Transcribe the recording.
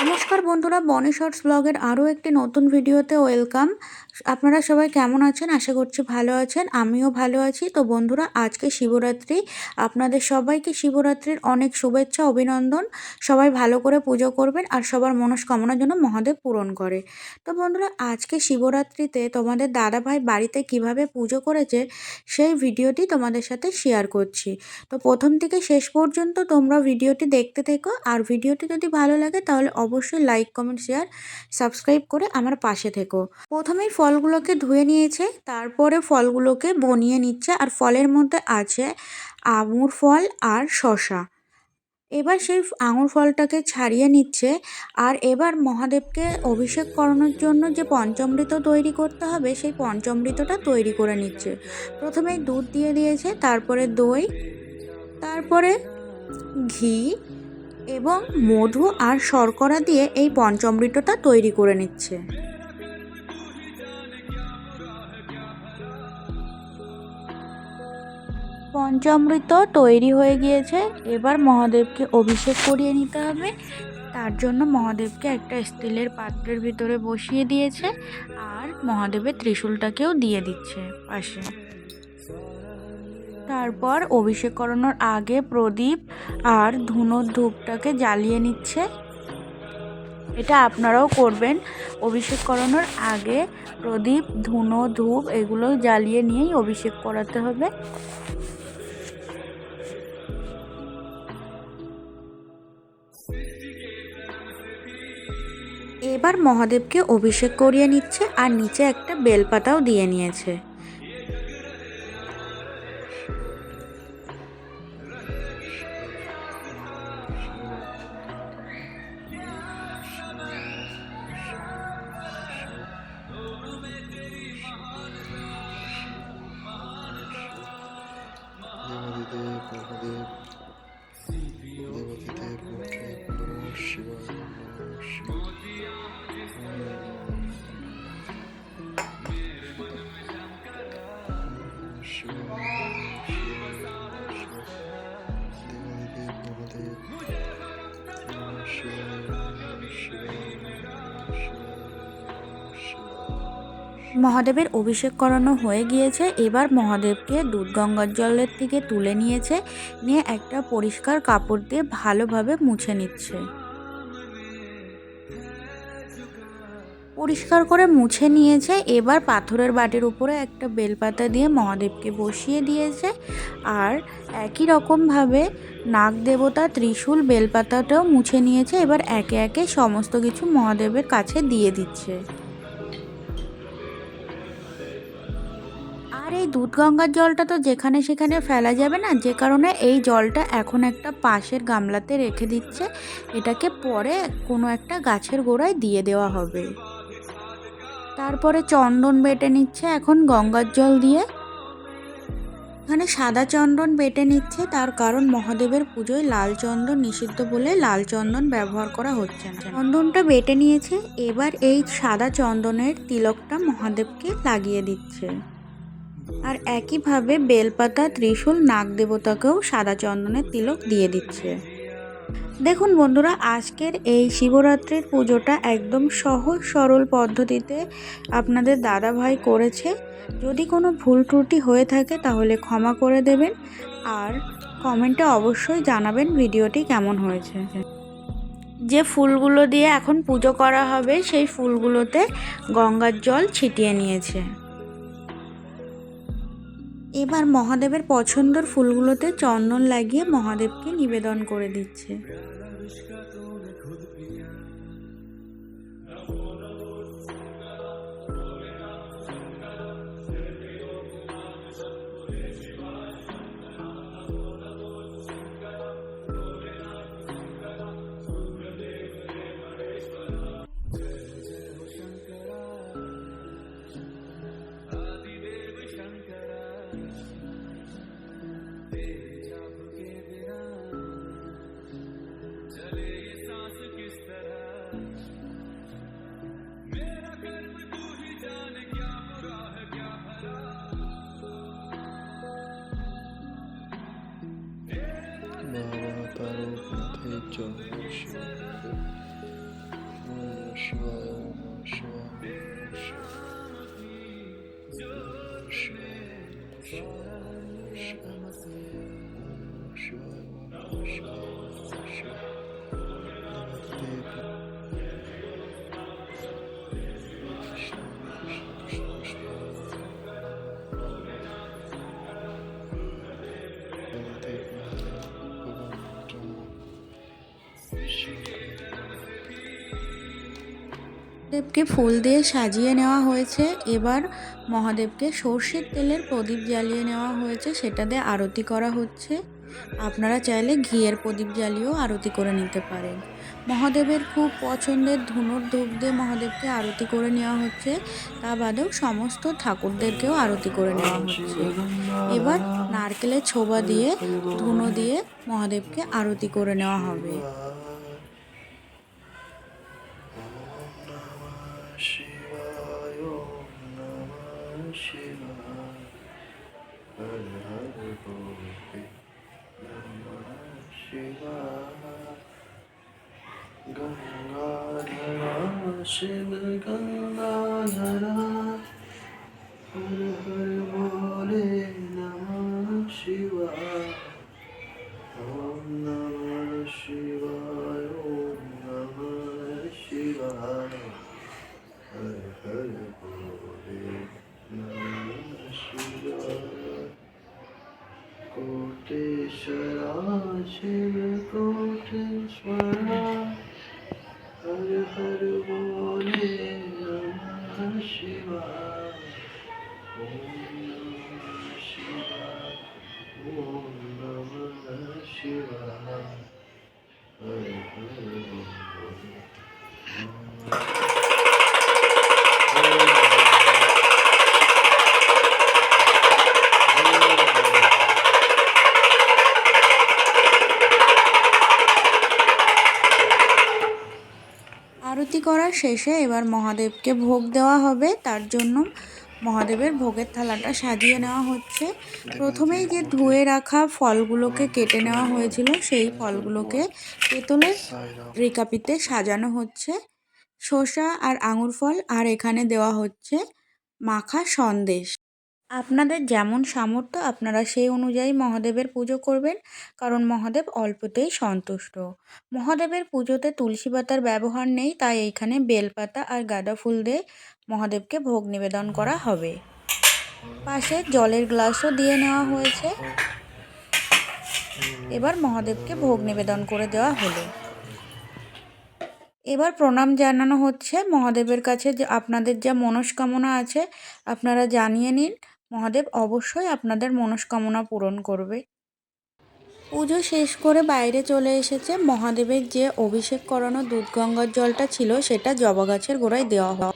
নমস্কার বন্ধুরা বনি শর্টস ব্লগের আরও একটি নতুন ভিডিওতে ওয়েলকাম আপনারা সবাই কেমন আছেন? আশা করছি ভালো আছেন। আমিও ভালো আছি। তো বন্ধুরা, আজকে শিবরাত্রি। আপনাদের সবাইকে শিবরাত্রির অনেক শুভেচ্ছা, অভিনন্দন। সবাই ভালো করে পুজো করবেন আর সবার মনস্কামনার জন্য মহাদেব পূরণ করে। তো বন্ধুরা, আজকে শিবরাত্রিতে তোমাদের দাদা ভাই বাড়িতে কীভাবে পুজো করেছে সেই ভিডিওটি তোমাদের সাথে শেয়ার করছি। তো প্রথম থেকে শেষ পর্যন্ত তোমরা ভিডিওটি দেখতে থেকো। আর ভিডিওটি যদি ভালো লাগে, তাহলে অবশ্যই লাইক কমেন্ট শেয়ার সাবস্ক্রাইব করে আমার পাশে থেকো। প্রথমেই ফলগুলোকে ধুয়ে নিয়েছে, তারপরে ফলগুলোকে বনিয়ে নিচ্ছে আর ফলের মধ্যে আছে আঙুর ফল আর শশা এবার সেই আঙুর ফলটাকে ছাড়িয়ে নিচ্ছে আর এবার মহাদেবকে অভিষেক করানোর জন্য যে পঞ্চমৃত তৈরি করতে হবে, সেই পঞ্চমৃতটা তৈরি করে নিচ্ছে। প্রথমেই দুধ দিয়ে দিয়েছে, তারপরে দই, তারপরে ঘি এবং মধু আর শর্করা দিয়ে এই পঞ্চমৃতটা তৈরি করে নিচ্ছে। পঞ্চামৃত তৈরি হয়ে গিয়েছে। এবার মহাদেবকে অভিষেক করিয়ে নিতে হবে। তার জন্য মহাদেবকে একটা স্টিলের পাত্রের ভিতরে বসিয়ে দিয়েছে আর মহাদেবের ত্রিশূলটাকেও দিয়ে দিচ্ছে পাশে। তারপর অভিষেক করানোর আগে প্রদীপ আর ধুনোর ধূপটাকে জ্বালিয়ে নিচ্ছে। এটা আপনারাও করবেন। অভিষেক করানোর আগে প্রদীপ, ধুনো, ধূপ এগুলো জ্বালিয়ে নিয়েই অভিষেক করাতে হবে। এবার মহাদেবকে অভিষেক করিয়ে নিচ্ছে আর নিচে একটা বেলপাতাও দিয়ে নিয়েছে। মহাদেবের অভিষেক করানো হয়ে গিয়েছে। এবার মহাদেবকে দুধ গঙ্গার জলের থেকে তুলে নিয়েছে, নিয়ে একটা পরিষ্কার কাপড় দিয়ে ভালোভাবে মুছে নিচ্ছে। পরিষ্কার করে মুছে নিয়েছে। এবার পাথরের বাটির উপরে একটা বেলপাতা দিয়ে মহাদেবকে বসিয়ে দিয়েছে। আর একই রকমভাবে নাগ দেবতা ত্রিশূল বেলপাতাটাও মুছে নিয়েছে। এবার একে একে সমস্ত কিছু মহাদেবের কাছে দিয়ে দিচ্ছে। আর এই দুধ গঙ্গার জলটা তো যেখানে সেখানে ফেলা যাবে না, যে কারণে এই জলটা এখন একটা পাশের গামলাতে রেখে দিচ্ছে। এটাকে পরে কোনো একটা গাছের গোড়ায় দিয়ে দেওয়া হবে। তারপরে চন্দন বেটে নিচ্ছে এখন গঙ্গার জল দিয়ে। এখানে সাদা চন্দন বেটে নিচ্ছে, তার কারণ মহাদেবের পুজোয় লাল চন্দন নিষিদ্ধ বলে লাল চন্দন ব্যবহার করা হচ্ছে না। চন্দনটা বেটে নিয়েছে, এবার এই সাদা চন্দনের তিলকটা মহাদেবকে লাগিয়ে দিচ্ছে। আর একইভাবে বেলপাতা, ত্রিশূল নাগ দেবতাকেও সাদা চন্দনের তিলক দিয়ে দিচ্ছে। দেখুন বন্ধুরা, আজকের এই শিবরাত্রির পুজোটা একদম সহজ, সরল পদ্ধতিতে আপনাদের দাদা ভাই করেছে। যদি কোনো ভুল ত্রুটি হয়ে থাকে তাহলে ক্ষমা করে দেবেন আর কমেন্টে অবশ্যই জানাবেন ভিডিওটি কেমন হয়েছে। যে ফুলগুলো দিয়ে এখন পুজো করা হবে, সেই ফুলগুলোতে গঙ্গার জল ছিটিয়ে নিয়েছে। এবার মহাদেবের পছন্দের ফুলগুলোতে চন্দন লাগিয়ে মহাদেবকে নিবেদন করে দিচ্ছে। Buddha মহাদেবকে ফুল দিয়ে সাজিয়ে নেওয়া হয়েছে। এবার মহাদেবকে সর্ষের তেলের প্রদীপ জ্বালিয়ে নেওয়া হয়েছে, সেটা দিয়ে আরতি করা হচ্ছে। আপনারা চাইলে ঘিয়ের প্রদীপ জ্বালিয়েও আরতি করে নিতে পারেন। মহাদেবের খুব পছন্দের ধুনোর ধূপ দিয়ে মহাদেবকে আরতি করে নেওয়া হচ্ছে। তা বাদেও সমস্ত ঠাকুরদেরকেও আরতি করে নেওয়া হচ্ছে। এবার নারকেলের ছোবা দিয়ে, ধুনো দিয়ে মহাদেবকে আরতি করে নেওয়া হবে। ওম নমঃ শিবায় হর হর বলে নমঃ শিবায় গঙ্গাধরা শিব গঙ্গাধরা হর হর Jesus was. আরতি করার শেষে এবার মহাদেবকে ভোগ দেওয়া হবে। তার জন্য মহাদেবের ভোগের থালাটা সাজিয়ে নেওয়া হচ্ছে। প্রথমেই যে ধুয়ে রাখা ফলগুলোকে কেটে নেওয়া হয়েছিল, সেই ফলগুলোকে পেতলের রেকাপিতে সাজানো হচ্ছে। শসা আর আঙুর ফল আর এখানে দেওয়া হচ্ছে মাখা সন্দেশ। আপনাদের যেমন সামর্থ্য, আপনারা সেই অনুযায়ী মহাদেবের পুজো করবেন। কারণ মহাদেব অল্পতেই সন্তুষ্ট। মহাদেবের পুজোতে তুলসী পাতার ব্যবহার নেই, তাই এইখানে বেলপাতা আর গাঁদা ফুল দিয়ে মহাদেবকে ভোগ নিবেদন করা হবে। পাশে জলের গ্লাসও দিয়ে নেওয়া হয়েছে। এবার মহাদেবকে ভোগ নিবেদন করে দেওয়া হলো। এবার প্রণাম জানানো হচ্ছে মহাদেবের কাছে যে আপনাদের যা মনস্কামনা আছে, আপনারা জানিয়ে নিন। মহাদেব অবশ্যই আপনাদের মনস্কামনা পূরণ করবে। পুজো শেষ করে বাইরে চলে এসেছে মহাদেবের যে অভিষেক করানো দুধ গঙ্গার জলটা ছিল সেটা জবা গাছের গোড়ায় দেওয়া হয়।